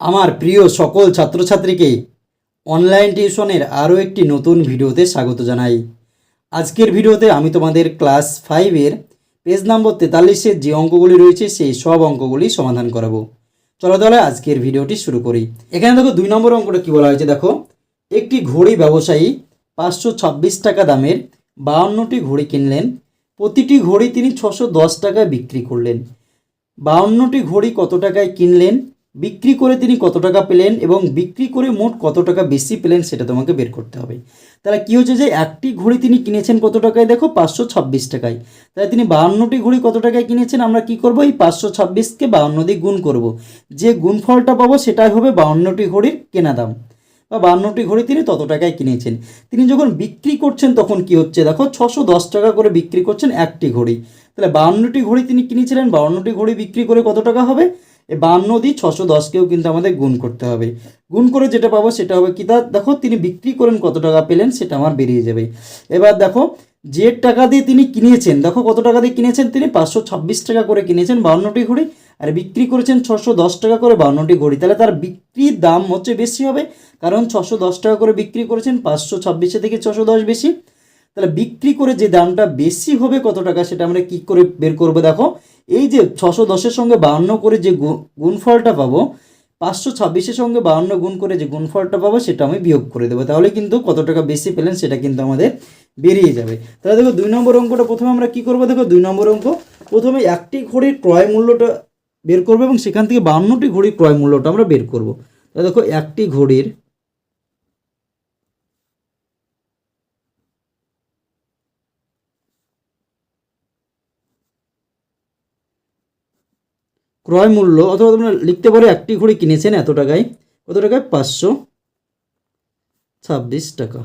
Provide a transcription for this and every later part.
আমার প্রিয় সকল ছাত্রছাত্রীকে অনলাইন টিউশনের আরও একটি নতুন ভিডিওতে স্বাগত জানাই। আজকের ভিডিওতে আমি তোমাদের ক্লাস ফাইভের পেজ নম্বর তেতাল্লিশের যে অঙ্কগুলি রয়েছে, সেই সব অঙ্কগুলি সমাধান করাবো। চলো তাহলে আজকের ভিডিওটি শুরু করি। এখানে দেখো দুই নম্বর অঙ্কটা কী বলা হয়েছে দেখো? একটি ঘড়ি ব্যবসায়ী পাঁচশো ছাব্বিশ টাকা দামের বাউন্নটি ঘড়ি কিনলেন। প্রতিটি ঘড়ি তিনি ছশো দশ টাকায় বিক্রি করলেন। বাউন্নটি ঘড়ি কত টাকায় কিনলেন? বিক্রি করে তিনি কত টাকা পেলেন এবং বিক্রি করে মোট কত টাকা বেশি পেলেন সেটা তোমাকে বের করতে হবে। তাহলে কী হচ্ছে যে একটি ঘড়ি তিনি কিনেছেন কত টাকায়? দেখো পাঁচশো ছাব্বিশ টাকায়। তাহলে তিনি বাহান্নটি ঘড়ি কত টাকায় কিনেছেন? আমরা কি করব? এই পাঁচশো ছাব্বিশকে বাউন্ন দিয়ে গুণ করব। যে গুণফলটা পাবো সেটাই হবে বাহান্নটি ঘড়ির কেনা দাম। বা বাউন্নটি ঘড়ি তিনি তত টাকায় কিনেছেন। তিনি যখন বিক্রি করছেন তখন কি হচ্ছে? দেখো ছশো দশ টাকা করে বিক্রি করছেন একটি ঘড়ি। তাহলে বাহান্নটি ঘড়ি তিনি কিনেছিলেন, বাহান্নটি ঘড়ি বিক্রি করে কত টাকা হবে? বান্ন দিয়ে ছশো দশকেও কিন্তু আমাদের গুণ করতে হবে। গুণ করে যেটা পাবো সেটা হবে কি তা, দেখো তিনি বিক্রি করেন কত টাকা পেলেন সেটা আমার বেরিয়ে যাবে। এবার দেখো, যে টাকা দিয়ে তিনি কিনেছেন, দেখো কত টাকা দিয়ে কিনেছেন তিনি? পাঁচশো ছাব্বিশ টাকা করে কিনেছেন বাউন্নটি ঘড়ি আর বিক্রি করেছেন ছশো দশ টাকা করে বাউন্নটি ঘড়ি। তাহলে তার বিক্রির দাম হচ্ছে বেশি হবে, কারণ ছশো দশ টাকা করে বিক্রি করেছেন, পাঁচশো ছাব্বিশে থেকে ছশো দশ বেশি। তাহলে বিক্রি করে যে দামটা বেশি হবে কত টাকা সেটা আমরা কি করে বের করব দেখো? এই যে ছশো দশের সঙ্গে বাহান্ন করে যে গুণফলটা পাবো, পাঁচশো ছাব্বিশের সঙ্গে বাহান্ন গুণ করে যে গুণফলটা পাবো সেটা আমি বিয়োগ করে দেবো। তাহলে কিন্তু কত টাকা বেশি পেলেন সেটা কিন্তু আমাদের বেরিয়ে যাবে। তাহলে দেখো দুই নম্বর অঙ্কটা প্রথমে আমরা কি করব? দেখো দুই নম্বর অঙ্ক, প্রথমে একটি ঘড়ির ক্রয় মূল্যটা বের করব এবং সেখান থেকে বাহান্নটি ঘড়ির ক্রয় মূল্যটা আমরা বের করব। তাহলে দেখো একটি ঘড়ির ক্রয় মূল্য, অথবা তোমরা লিখতে পারো একটি ঘড়ি কিনেছেন এত টাকায়। কত টাকায়? পাঁচশো ছাব্বিশ টাকা।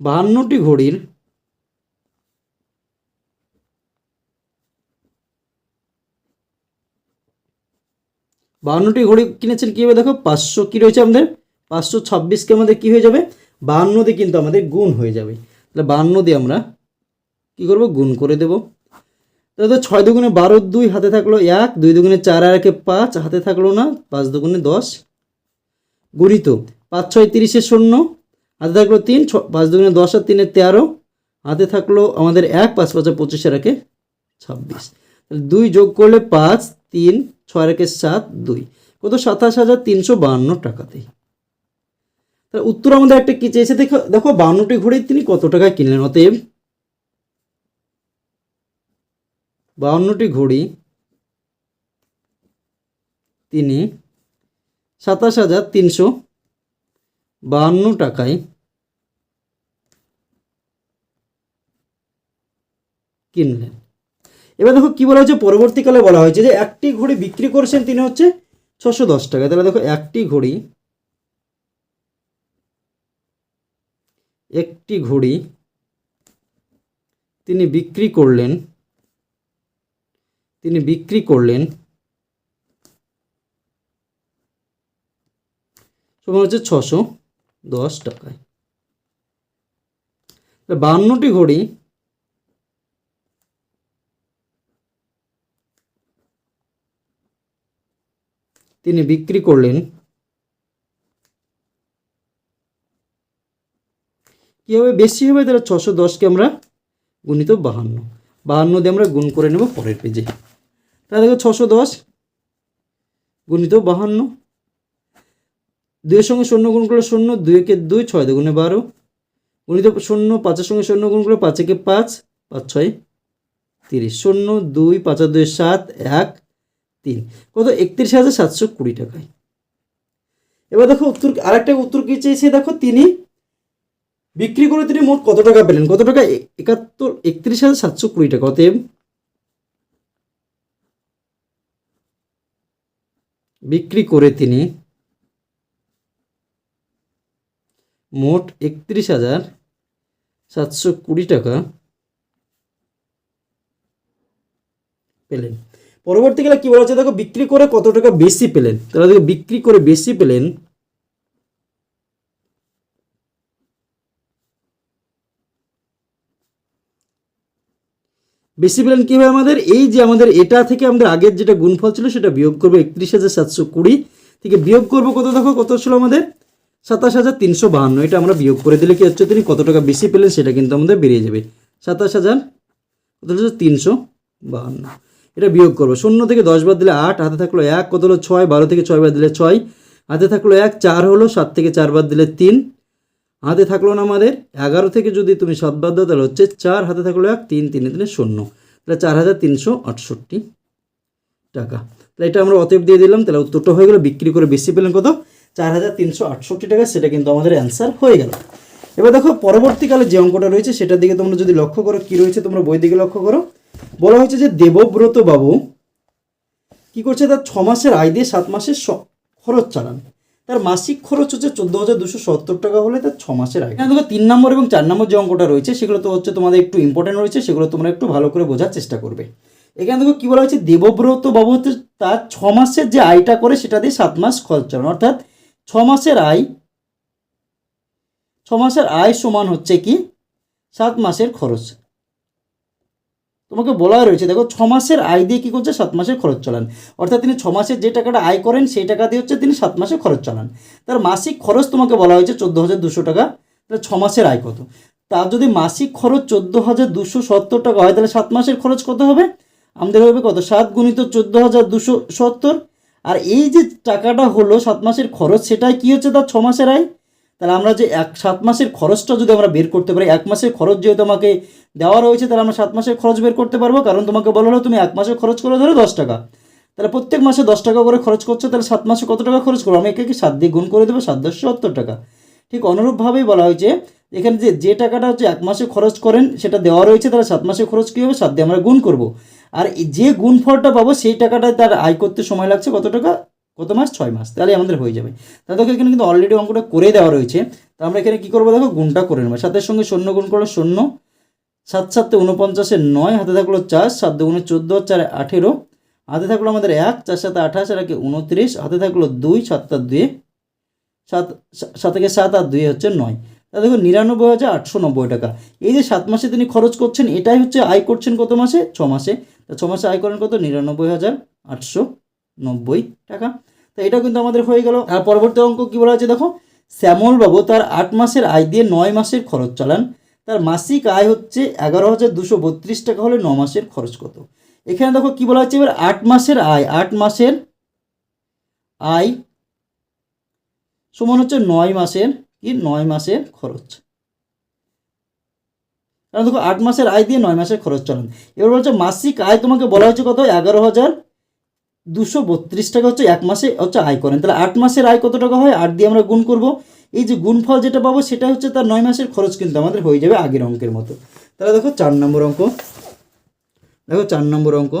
বাহান্নটি ঘড়ির বাহান্নটি ঘড়ি কিনেছেন কী হবে দেখো, পাঁচশো কী রয়েছে আমাদের? পাঁচশো ছাব্বিশকে আমাদের কী হয়ে যাবে? বাহান্ন দিয়ে কিন্তু আমাদের গুণ হয়ে যাবে। তাহলে বাহান্ন দিয়ে আমরা কী করব? গুণ করে দেবো। তো ছয় দুগুণে বারো দুই হাতে থাকল এক, দুই দুগুণে চার আর একে পাঁচ হাতে থাকল না, পাঁচ দুগুণে দশ। গুণিত, পাঁচ ছয় তিরিশে শূন্য, হাতে থাকল তিন, ছ পাঁচ দুগুণে দশ আর তিনে তেরো, হাতে থাকল আমাদের এক, পাঁচ পাঁচে পঁচিশে রাখে ছাব্বিশ। দুই যোগ করলে পাঁচ, তিন, ছয় রেখে সাত, দুই। কত? সাতাশ হাজার তিনশো বাহান্ন টাকাতেই তাহলে উত্তর আমাদের একটা কি চেয়েছে? দেখো দেখো বাহান্নটি ঘড়ি তিনি কত টাকায় কিনলেন? অতএব বাউন্নটি ঘড়ি, তিনি সাতাশ হাজার তিনশো বাহান্ন টাকায় কিনলেন। এবার দেখো কী বলা হয়েছে? পরবর্তীকালে বলা হয়েছে যে একটি ঘড়ি বিক্রি করেছেন তিনি হচ্ছে ছশো দশ টাকা তাহলে দেখো একটি ঘড়ি একটি ঘড়ি তিনি বিক্রি করলেন তিনি বিক্রি করলেন। সমান হচ্ছে ছশো দশ টাকায়। বান্নটি ঘড়ি তিনি বিক্রি করলেন। কী হবে বেশি হবে তাহলে ছশো দশকে আমরা গুণিত বাহান্ন। বাহান্ন দিয়ে আমরা গুণ করে নেব পরের পেজে। তাহলে দেখো ছশো দশ গুণিত বাহান্ন। দুইয়ের সঙ্গে শূন্য গুণ করলে শূন্য দুই একে দুই, ছয় দুগুণে বারো। গুণিত শূন্য, পাঁচের সঙ্গে শূন্য গুণ করলে পাঁচ, একে পাঁচ পাঁচ, ছয়, তিরিশ। শূন্য, দুই, পাঁচ দুই, সাত, এক, তিন। কত? একত্রিশ হাজার সাতশো কুড়ি টাকায়। এবার দেখো উত্তর আরেকটা উত্তর কি চেয়েছে? দেখো তিনি বিক্রি করে তিনি মোট কত টাকা পেলেন? কত টাকা? একাত্তর, একত্রিশ হাজার সাতশো কুড়ি টাকা। অতএব বিক্রি করে তিনি মোট একত্রিশ হাজার সাতশো কুড়ি টাকা পেলেন। পরবর্তীকালে কি বলা হচ্ছে? দেখো, বিক্রি করে কত টাকা বেশি পেলেন? তাহলে দেখো, বিক্রি করে বেশি পেলেন বেশি প্ল্যান কী হবে আমাদের? এই যে আমাদের এটা থেকে আমাদের আগের যেটা গুণফল ছিল সেটা বিয়োগ করব একত্রিশ হাজার সাতশো কুড়ি। থেকে বিয়োগ করব কত দেখো? কত ছিল আমাদের? সাতাশ হাজার তিনশো বাহান্ন। এটা আমরা বিয়োগ করে দিলে কি হচ্ছে? তিনি কত টাকা বেশি পেলেন সেটা কিন্তু আমাদের বেরিয়ে যাবে। সাতাশ হাজার কত হচ্ছে তিনশো বাহান্ন। এটা বিয়োগ করব। শূন্য থেকে দশ বাদ দিলে আট, হাতে থাকল এক, কত হলো ছয়? বারো থেকে ছয় বার দিলে ছয়। হাতে থাকল এক, চার হলো সাত থেকে চার বাদ দিলে তিন। হাতে থাকল না আমাদের। এগারো থেকে যদি তুমি সাত বাদ দাও, তাহলে হচ্ছে চার। হাতে থাকল এক, তিন, তিনে তিনে শূন্য। তাহলে চার হাজার তিনশো আটষট্টি টাকা। তাহলে এটা আমরা অতএব দিয়ে দিলাম। তাহলে উত্তরটা হয়ে গেল, বিক্রি করে বেশি পেলেন কত? চার হাজার তিনশো আটষট্টি টাকা, সেটা কিন্তু আমাদের অ্যান্সার হয়ে গেল। এবার দেখো, পরবর্তীকালে যে অঙ্কটা রয়েছে, সেটার দিকে তোমরা যদি লক্ষ্য করো, কী রয়েছে তোমরা বই দিকে লক্ষ্য করো। বলা হয়েছে যে দেবব্রত বাবু কি করছে? তার ছ মাসের আয় দিয়ে সাত মাসের খরচ চালান। তার মাসিক খরচ হচ্ছে চোদ্দ হাজার দুশো সত্তর টাকা হলে তার ছ মাসের এখানে দেখো তিন নম্বর এবং চার নম্বর যে অঙ্কটা রয়েছে, সেগুলো তো হচ্ছে তোমাদের একটু ইম্পর্টেন্ট রয়েছে, সেগুলো তোমরা একটু ভালো করে বোঝার চেষ্টা করবে। এখানে দেখো কি বলা হয়েছে, দেবব্রত বাবু হচ্ছে তার ছ মাসের যে আয়টা করে, সেটা দিয়ে সাত মাস খরচ চালান। অর্থাৎ ছ মাসের আয়, ছ মাসের আয় সমান হচ্ছে কি? সাত মাসের খরচ। তোমাকে বলা রয়েছে, দেখো, ছ মাসের আয় দিয়ে কী করছে? সাত মাসের খরচ চালান। অর্থাৎ তিনি ছ মাসের যে টাকাটা আয় করেন, সেই টাকা দিয়ে হচ্ছে তিনি সাত মাসে খরচ চালান। তার মাসিক খরচ তোমাকে বলা হয়েছে চোদ্দ হাজার দুশো টাকা। তাহলে ছ মাসের আয় কত? তার যদি মাসিক খরচ চোদ্দ হাজার দুশো সত্তর টাকা হয়, তাহলে সাত মাসের খরচ কত হবে? আমাদের হবে কত? সাত গুণিত চোদ্দ হাজার দুশো সত্তর। আর এই যে টাকাটা হলো সাত মাসের খরচ সেটাই কী হচ্ছে তার ছ মাসের আয়? তাহলে আমরা যে এক সাত মাসের খরচটা যদি আমরা বের করতে পারি, এক মাসের খরচ যেহেতু আমাকে দেওয়া রয়েছে, তাহলে আমরা সাত মাসের খরচ বের করতে পারব। কারণ তোমাকে বলা হলো, তুমি এক মাসের খরচ করে ধরো দশ টাকা। তাহলে প্রত্যেক মাসে দশ টাকা করে খরচ করছ, তাহলে সাত মাসে কত টাকা খরচ করব? আমি একে সাত দিয়ে গুণ করে দেবো, সাত দশ সত্তর টাকা। ঠিক অনুরূপভাবেই বলা হয়েছে, এখানে যে যে টাকাটা হচ্ছে এক মাসে খরচ করেন, সেটা দেওয়া রয়েছে, তাহলে সাত মাসে খরচ কী হবে? সাত দিয়ে আমরা গুণ করব। আর যে গুণফলটা পাবো, সেই টাকাটায় তার আয় করতে সময় লাগছে কত টাকা? কত মাস ছয় মাস, তাহলে আমাদের হয়ে যাবে। তাহলে দেখো, এখানে কিন্তু অলরেডি অঙ্কটা করে দেওয়া রয়েছে। তো আমরা এখানে কী করব? দেখো, গুণটা করে নেব। সাতের সঙ্গে শূন্য গুণ করলে শূন্য, সাত সাতে উনপঞ্চাশে নয়, হাতে থাকল চার, সাত দুগুণে চোদ্দ, চার আঠেরো, হাতে থাকল আমাদের এক, চার সাথে আঠাশ, আর একে উনত্রিশ হাতে থাকল দুই, সাত তার দুয়ে, সাত সাত থেকে সাত আর দুই হচ্ছে নয়। তা দেখো, নিরানব্বই হাজার আটশো নব্বই টাকা। এই যে সাত মাসে তিনি খরচ করছেন, এটাই হচ্ছে আয় করছেন কত মাসে? ছ মাসে। তা ছ মাসে আয় করেন কত? নিরানব্বই হাজার আটশো নব্বই টাকা। তো এটা কিন্তু আমাদের হয়ে গেল। আর পরবর্তী অঙ্ক কী বলা হচ্ছে দেখো? শ্যামল বাবু তার আট মাসের আয় দিয়ে নয় মাসের খরচ চালান। তার মাসিক আয় হচ্ছে এগারো হাজার দুশো বত্রিশ টাকা হলে ন মাসের খরচ কত? এখানে দেখো কি বলা হচ্ছে এবার আট মাসের আয়, আট মাসের আয় সমান হচ্ছে নয় মাসের কি? নয় মাসের খরচ। কারণ দেখো, আট মাসের আয় দিয়ে নয় মাসের খরচ চালান। এবার বলছে মাসিক আয় তোমাকে বলা হচ্ছে কত? এগারো হাজার দুশো বত্রিশ টাকা হচ্ছে এক মাসে হচ্ছে আয় করেন। তাহলে আট মাসের আয় কত টাকা হয়? আট দিয়ে আমরা গুণ করব। এই যে গুণফল যেটা পাবো সেটা হচ্ছে তার নয় মাসের খরচ কিন্তু আমাদের হয়ে যাবে আগের অঙ্কের মতো। তাহলে দেখো চার নম্বর অঙ্ক। দেখো চার নম্বর অঙ্ক।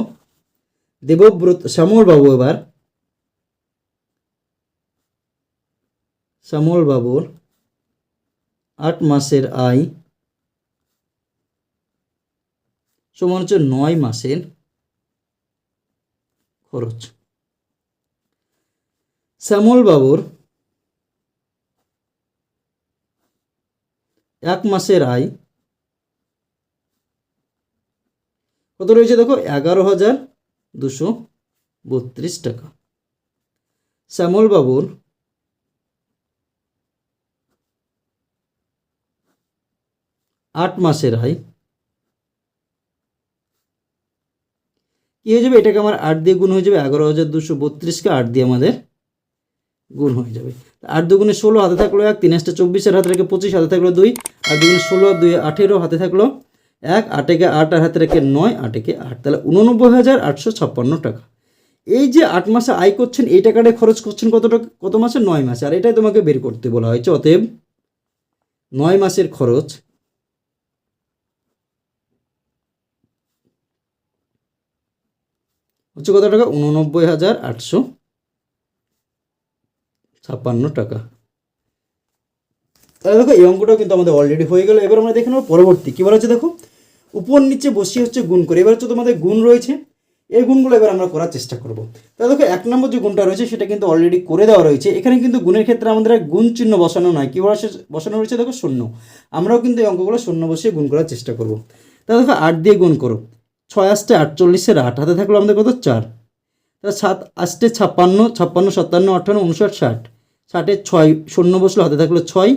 দেবব্রত শ্যামল বাবু এবার। শ্যামল বাবুর আট মাসের আয় সমান হচ্ছে নয় মাসের খরচ। শ্যামল বাবুর এক মাসের আয় কত রয়েছে দেখো? এগারো হাজার দুশো বত্রিশ টাকা। শ্যামল বাবুর আট মাসের আয় কী হয়ে যাবে? এটাকে আমার আট দিয়ে গুণ হয়ে যাবে। এগারো হাজার দুশো বত্রিশকে আট দিয়ে আমাদের গুণ হয়ে যাবে। আট দুগুণে ষোলো হাতে থাকল এক, তিন আসটা চব্বিশের হাতে রেখে পঁচিশ, হাতে থাকল দুই আর দুগুণে ষোলো দুই আঠেরো, হাতে থাকল এক আটেকে আট আর হাতে রেখে নয় আটেকে আট। তাহলে উননব্বই হাজার আটশো ছাপ্পান্ন টাকা। এই যে আট মাসে আয় করছেন, এই টাকাটা খরচ করছেন কত টাকা, কত মাসে? নয় মাসে। আর এটাই তোমাকে বের করতে বলা হয়েছে। অতএব নয় মাসের খরচ হচ্ছে কত টাকা? উননব্বই হাজার আটশো ছাপ্পান্ন টাকা। তাহলে দেখো, এই অঙ্কটাও কিন্তু আমাদের অলরেডি হয়ে গেল। এবার আমরা দেখে নেব পরবর্তী। কী বলা হচ্ছে দেখো? উপর নিচে বসিয়ে হচ্ছে গুণ করে। এবার হচ্ছে তোমাদের গুণ রয়েছে। এই গুণগুলো এবার আমরা করার চেষ্টা করব। তাহলে দেখো, এক নম্বর যে গুণটা রয়েছে, সেটা কিন্তু অলরেডি করে দেওয়া রয়েছে। এখানে কিন্তু গুণের ক্ষেত্রে আমাদের গুণ চিহ্ন বসানো নয়। কী বসানো রয়েছে দেখো শূন্য। আমরাও কিন্তু এই অঙ্কগুলো শূন্য বসিয়ে গুণ করার চেষ্টা করব। তাহলে দেখো, আট দিয়ে গুণ করো। ছয় আষ্টে আটচল্লিশের আট, হাতে থাকল আমাদের কত? চার। তাহলে সাত আষ্টে ছাপ্পান্ন ছাপ্পান্ন, সাতান্ন আটান্ন উনষাট, ষাট। ষাটে ছয় শূন্য বসল, হাতে থাকল ছয়।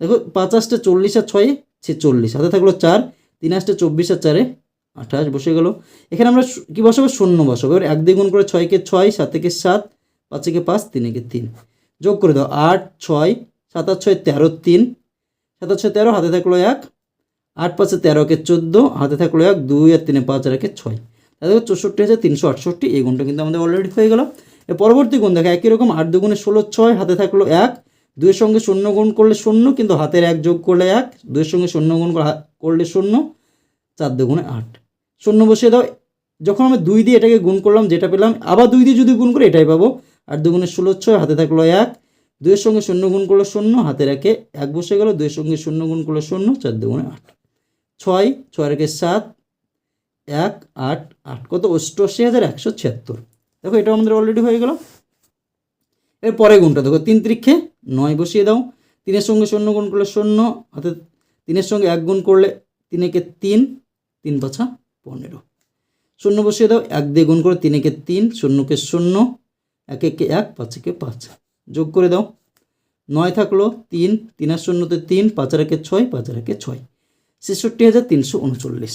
দেখো, পাঁচ আষ্টে চল্লিশ আর ছয়ে ছেচল্লিশ, হাতে থাকল চার। তিন আষ্টে চব্বিশ আর চারে আঠাশ বসে গেল। এখানে আমরা কী কি বসাবো? শূন্য বসাবো। এবার এক দ্বিগুণ করে ছয়কে ছয় সাতেকে সাত পাঁচেকে পাঁচ তিনেকে তিন। যোগ করে দাও, আট, ছয়, সাত আট ছয় তেরো, তিন। সাত আট ছয় তেরো, হাতে থাকল এক। আট পাঁচে তেরোকে চোদ্দ, হাতে থাকল এক, দুই আর তিনে পাঁচ আর ছয়। তাহলে চৌষট্টি হাজার তিনশো আটষট্টি, এই গুণটা কিন্তু আমাদের অলরেডি হয়ে গেল। এর পরবর্তী গুণ দেখো, একই রকম আট দুগুণে ষোলো ছয়, হাতে থাকল এক। দুইয়ের সঙ্গে শূন্য গুণ করলে শূন্য, কিন্তু হাতের এক যোগ করলে এক। দুইয়ের সঙ্গে শূন্য গুণ করলে শূন্য, চার দুগুণে আট। শূন্য বসিয়ে দাও, যখন আমি দুই দিয়ে এটাকে গুণ করলাম, যেটা পেলাম, আবার দুই দিয়ে যদি গুণ করি, এটাই পাবো। আট দুগুণে ষোলো ছয়, হাতে থাকল এক। দুইয়ের সঙ্গে শূন্য গুণ করলে শূন্য, হাতের একে এক বসে গেল। দুইয়ের সঙ্গে শূন্য গুণ করলে শূন্য, চার দুগুণে আট। ছয় ছয় রেখে সাত, এক, আট আট। কত? অষ্টআশি হাজার একশো ছিয়াত্তর। দেখো এটা আমাদের অলরেডি হয়ে গেল। এর পরে গুণটা, দেখো, তিন ত্রিক্ষে নয় বসিয়ে দাও। তিনের সঙ্গে শূন্য গুণ করলে শূন্য, অর্থাৎ তিনের সঙ্গে এক গুণ করলে তিনেকে তিন তিন পাছা পনেরো। শূন্য বসিয়ে দাও, এক দিয়ে গুণ করে তিনেকে তিন, শূন্যকে শূন্য, এক একে এক, পাঁচ একে পাঁচ। যোগ করে দাও। নয় থাকল তিন তিন আর শূন্যতে তিন পাঁচ একে ছয় পাঁচ একে ছয়। ছেষট্টি হাজার তিনশো উনচল্লিশ।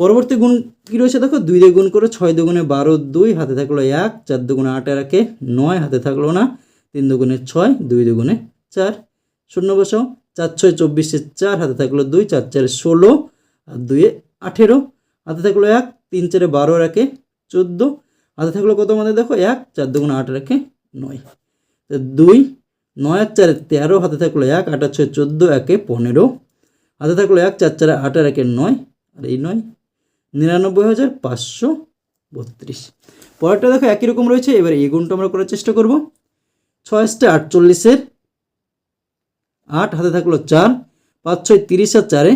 পরবর্তী গুণ কী রয়েছে দেখো? দুই দিয়ে গুণ করে ছয় দুগুণে বারো, দুই হাতে থাকল এক, চার দুগুণে আট আর একে, নয় হাতে থাকল না, তিন দুগুণে ছয়, দুই দুগুণে চার। শূন্য বসাও, চার ছয় চব্বিশে চার, হাতে থাকল দুই, চার চারে ষোলো, আর দুইয়ে আঠেরো। হাতে থাকল এক, তিন চারে বারো একে, চোদ্দ। হাতে থাকল কত আমাদের দেখো? এক, চার দুগুণে আট একে, নয়। তো দুই, নয় আর চারে তেরো, হাতে থাকল এক, আট ছয় চোদ্দ, একে পনেরো। হাতে থাকল এক, চার চারে আট আর একে নয়, আর এই নয়, নিরানব্বই হাজার পাঁচশো বত্রিশ। পরেরটা দেখো একই রকম রয়েছে, এবার এই গুণটা আমরা করার চেষ্টা করব। ছয় আষ্টে আটচল্লিশের, আট, হাতে থাকল চার, পাঁচ, ছয়, তিরিশ আর চারে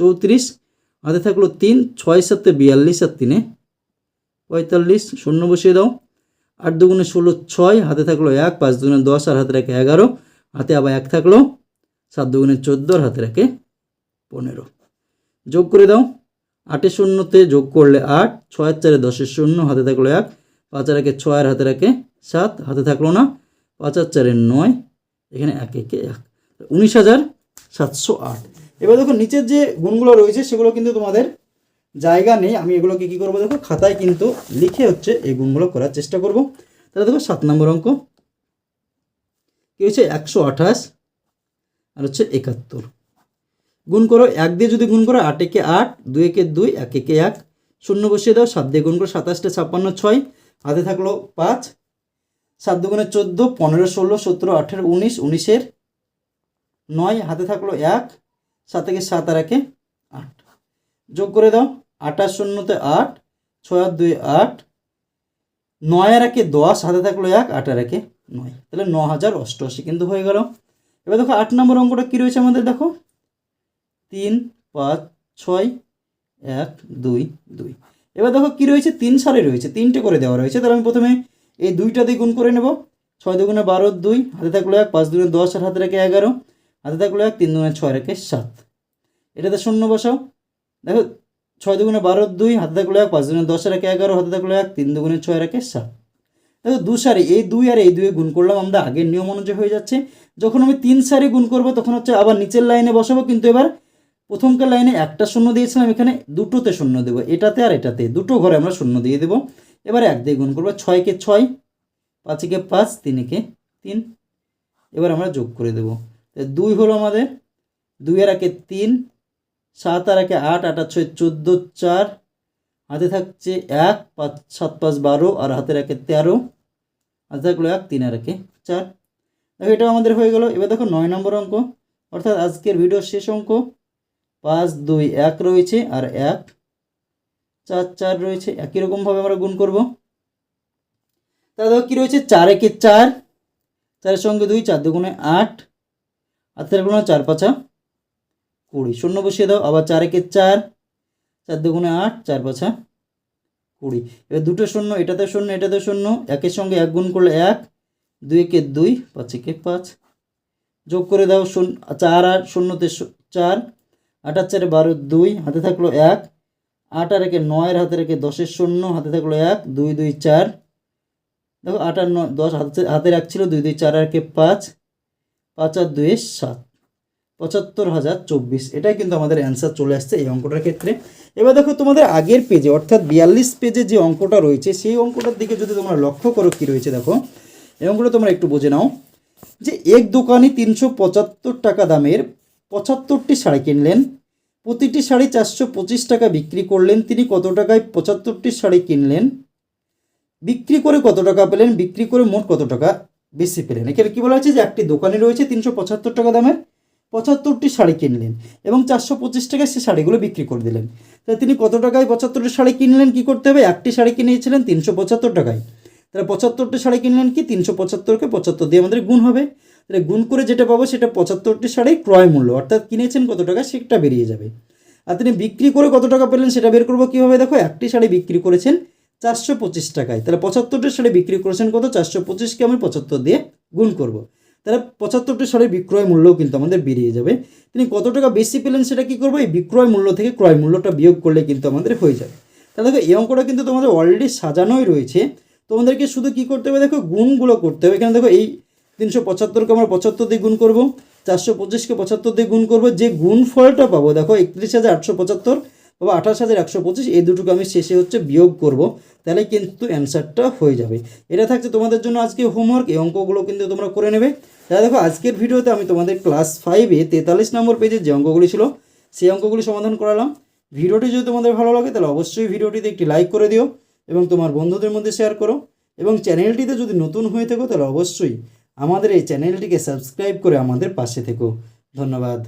চৌত্রিশ, হাতে থাকল তিন, ছয় সাতে বিয়াল্লিশ আর তিনে পঁয়তাল্লিশ, শূন্য বসিয়ে দাও। আট দুগুণে ষোলো, ছয়, হাতে থাকল এক, পাঁচ দুগুণে দশ আর হাতে রাখে এগারো, হাতে আবার এক থাকল সাত দুগুণে চোদ্দ আর হাতে রাখে পনেরো। যোগ করে দাও। আটের শূন্যতে যোগ করলে আট, ছয়ের চারে দশের শূন্য, হাতে থাকল এক, পাঁচ আর একে ছয়ের হাতে রাখে সাত, হাতে থাকল না, পাঁচ আর চারে নয়, এখানে এক, একে এক। উনিশ হাজার সাতশো আট। এবার দেখো নিচের যে গুণগুলো রয়েছে, সেগুলো কিন্তু তোমাদের জায়গা নেই। আমি এগুলোকে কী করব দেখো? খাতায় কিন্তু লিখে হচ্ছে এই গুণগুলো করার চেষ্টা করব। তাহলে দেখো সাত নম্বর অঙ্ক। কী হচ্ছে একশো আঠাশ আর হচ্ছে একাত্তর। গুণ করো এক দিয়ে যদি গুণ করো আট একে আট, দুই একে দুই, এক একে এক। শূন্য বসিয়ে দাও, সাত দিয়ে গুণ করো সাতাশটা, ছাপ্পান্ন, ছয়। হাতে থাকল পাঁচ। সাত দুগুণে চোদ্দ, পনেরো, ষোলো, সতেরো, আঠেরো, উনিশ, উনিশের নয়। হাতে থাকল এক, সাত থেকে সাত আর একে আট। যোগ করে দাও আটাশ শূন্যতে আট, ছয় আর দুই আট, নয় আর একে দশ। হাতে থাকল এক, আট আর একে নয়। তাহলে ন হাজার অষ্টআশি কিন্তু হয়ে গেল। এবার দেখো আট নম্বর অঙ্কটা কী রয়েছে আমাদের? দেখো। তিন, পাঁচ, ছয়, এক, দুই দুই। এবার দেখো কী রয়েছে? তিন সালে রয়েছে, তিনটে করে দেওয়া রয়েছে। তাহলে আমি প্রথমে এই দুইটা দিয়ে গুণ করে নেব। ছয় দুগুণে বারো, দুই। হাতে থাকল এক, পাঁচ দুগুণে দশ, আর হাতে রেখে এগারো। হাতে থাকল এক, তিন দুগুণে ছয়, রেখে সাত। এটাতে শূন্য বসাও। দেখো, ছয় দুগুণে বারো, দুই। হাতে থাকল এক, পাঁচ দুগুণে দশ রেখে এগারো। হাতে থাকল এক, তিন দুগুণে ছয়, রেখে সাত। দেখো, দু সারি, এই দুই আর এই দুয়ে গুণ করলাম। আমরা আগের নিয়ম অনুযায়ী হয়ে যাচ্ছে। যখন আমি তিন সারি গুণ করব, তখন হচ্ছে আবার নিচের লাইনে বসাবো। কিন্তু এবার প্রথমকার লাইনে একটা শূন্য দিয়েছিলাম, এখানে দুটোতে শূন্য দেবো, এটাতে আর এটাতে। দুটো ঘরে আমরা শূন্য দিয়ে দেবো। এবারে এক দিয়ে গুণ করব, ছয়কে ছয়, পাঁচকে পাঁচ, তিনকে তিন। এবার আমরা যোগ করে দেবো। দুই হলো আমাদের দুই আর একে তিন, সাত আর একে আট আট আর ছয় চোদ্দ, চার। হাতে থাকছে এক, পাঁচ, সাত, পাঁচ, বারো, আর হাতের একে তেরো। হাতে থাকল এক, তিন আর একে চার। দেখো এটা আমাদের হয়ে গেল। এবার দেখো নয় নম্বর অঙ্ক, অর্থাৎ আজকের ভিডিও শেষ অঙ্ক। পাঁচ, দুই, এক রয়েছে আর এক, চার চার রয়েছে। একই রকমভাবে আমরা গুণ করব। তাহলে দেখো কী রয়েছে? চার একে চার, চারের সঙ্গে দুই, চার দুগুণে আট হাতের গুণ চার, পাঁচা কুড়ি। শূন্য বসিয়ে দাও, আবার চার একে চার চার দুগুণে আট, চার, পাঁচা কুড়ি। এবার দুটো শূন্য, এটাতে শূন্য এটাতে শূন্য, একের সঙ্গে এক গুণ করলে এক, দুই একে দুই, পাঁচ একে পাঁচ। যোগ করে দাও শূন্য, চার আর শূন্যতে চার আটার চারে বারো দুই, হাতে থাকল এক। আট আর একে নয়ের হাতে রেখে দশের শূন্য, হাতে থাকল এক, দুই দুই, চার। দেখো আট আর নয়, দশ হাতে হাতে রাখছিল, দুই দুই, চার আর কে পাঁচ। পাঁচ আর দুই, সাত। পঁচাত্তর হাজার চব্বিশ। এটাই কিন্তু আমাদের অ্যান্সার চলে আসছে এই অঙ্কটার ক্ষেত্রে। এবার দেখো তোমাদের আগের পেজে অর্থাৎ বিয়াল্লিশ পেজে যে অঙ্কটা রয়েছে, সেই অঙ্কটার দিকে যদি তোমরা লক্ষ্য করো কী রয়েছে দেখো, এই অঙ্কটা তোমরা একটু বুঝে নাও। যে এক দোকানি তিনশো পঁচাত্তর টাকা দামের পঁচাত্তরটি শাড়ি কিনলেন। প্রতিটি শাড়ি চারশো পঁচিশ টাকা বিক্রি করলেন। তিনি কত টাকায় পঁচাত্তরটি শাড়ি কিনলেন? বিক্রি করে কত টাকা পেলেন? বিক্রি করে মোট কত টাকা বেশি পেলেন? এখানে কী বলা হচ্ছে যে একটি দোকানে রয়েছে তিনশো পঁচাত্তর টাকা দামের পঁচাত্তরটি শাড়ি কিনলেন এবং চারশো পঁচিশ টাকায় সে শাড়িগুলো বিক্রি করে দিলেন। তাহলে তিনি কত টাকায় পঁচাত্তরটি শাড়ি কিনলেন? কি করতে হবে? একটি শাড়ি কিনেছিলেন তিনশো পঁচাত্তর টাকায়। তাহলে পঁচাত্তরটি শাড়ি কিনলেন কি? তিনশো পঁচাত্তরকে পঁচাত্তর দিয়ে আমাদের গুণ হবে। তাহলে গুণ করে যেটা পাবো সেটা পঁচাত্তরটি শাড়ি ক্রয় মূল্য, অর্থাৎ কিনেছেন কত টাকা সেটা বেরিয়ে যাবে। আর তিনি বিক্রি করে কত টাকা পেলেন সেটা বের করব কীভাবে? দেখো, একটি শাড়ি বিক্রি করেছেন চারশো পঁচিশ টাকায়। তাহলে পঁচাত্তরটি শাড়ি বিক্রি করেছেন কত? চারশো পঁচিশকে আমি পঁচাত্তর দিয়ে গুণ করব। তাহলে পঁচাত্তরটি শাড়ির বিক্রয় মূল্যও কিন্তু আমাদের বেরিয়ে যাবে। তিনি কত টাকা বেশি পেলেন সেটা কী করব? এই বিক্রয় মূল্য থেকে ক্রয় মূল্যটা বিয়োগ করলে কিন্তু আমাদের হয়ে যাবে। তাহলে দেখো, এই অঙ্কটা কিন্তু তোমাদের অলরেডি সাজানোই রয়েছে। তোমাদেরকে শুধু কি করতে হবে? দেখো, গুণগুলো করতে হবে। এখানে দেখো, এই তিনশো পঁচাত্তরকে আমরা পঁচাত্তর দিয়ে গুণ করব, চারশো পঁচিশকে পঁচাত্তর দিয়ে গুণ করব, যে গুণ ফলটা পাবো, দেখো একত্রিশ হাজার আটশো পঁচাত্তর বা আঠাশ হাজার একশো পঁচিশ, এই দুটোকে আমি শেষে হচ্ছে বিয়োগ করব, তাহলে কিন্তু অ্যান্সারটা হয়ে যাবে। এটা থাকছে তোমাদের জন্য আজকে হোমওয়ার্ক, এই অঙ্কগুলো কিন্তু তোমরা করে নেবে। তাহলে দেখো, আজকের ভিডিওতে আমি তোমাদের ক্লাস ফাইভে তেতাল্লিশ নম্বর পেজে যে অঙ্কগুলি ছিল, সেই অঙ্কগুলি সমাধান করালাম। ভিডিওটি যদি তোমাদের ভালো লাগে, তাহলে অবশ্যই ভিডিওটিতে একটি লাইক করে দিও এবং তোমার বন্ধুদের মধ্যে শেয়ার করো। এবং চ্যানেলটিতে যদি নতুন হয়ে থাকো, তাহলে অবশ্যই আমাদের এই চ্যানেলটিকে সাবস্ক্রাইব করে আমাদের পাশে থেকো। ধন্যবাদ।